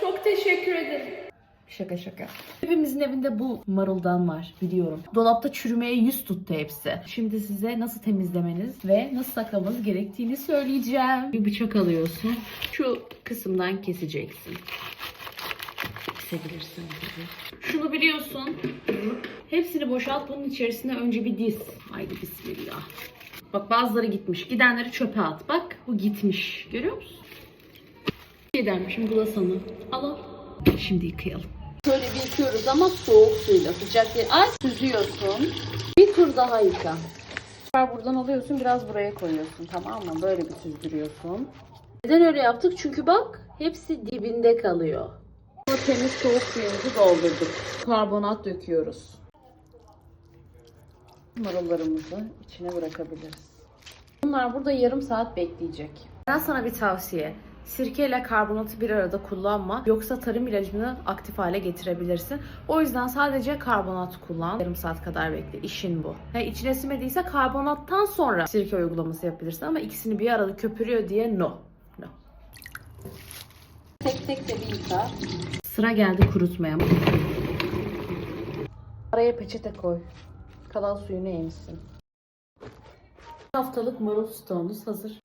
Çok teşekkür ederim. Şaka şaka. Hepimizin evinde bu maruldan var biliyorum. Dolapta çürümeye yüz tuttu hepsi. Şimdi size nasıl temizlemeniz ve nasıl saklamanız gerektiğini söyleyeceğim. Bir bıçak alıyorsun. Şu kısımdan keseceksin. Kesebilirsin. Şunu biliyorsun. Hepsini boşalt. Bunun içerisine önce bir diz. Haydi bismillah. Bak bazıları gitmiş. Gidenleri çöpe at. Bak bu gitmiş. Görüyor musun? Gidermişim bu da sana. Al al. Şimdi yıkayalım. Şöyle bir yıkıyoruz ama soğuk suyla. Sıcak değil. Ay süzüyorsun. Bir tur daha yıka. Buradan alıyorsun biraz buraya koyuyorsun tamam mı? Böyle bir süzdürüyorsun. Neden öyle yaptık? Çünkü bak hepsi dibinde kalıyor. Bu temiz soğuk suyumuzu doldurduk. Karbonat döküyoruz. Marullarımızı içine bırakabiliriz. Bunlar burada yarım saat bekleyecek. Ben sana bir tavsiye. Sirke ile karbonatı bir arada kullanma. Yoksa tarım ilacını aktif hale getirebilirsin. O yüzden sadece karbonat kullan. Yarım saat kadar bekle. İşin bu. Ha, içine sinmediyse karbonattan sonra sirke uygulaması yapabilirsin. Ama ikisini bir arada köpürüyor diye no. No. Tek tek de bir yıka. Sıra geldi kurutmaya. Araya peçete koy. Kalan suyunu emsin. Haftalık marul stoğunuz hazır.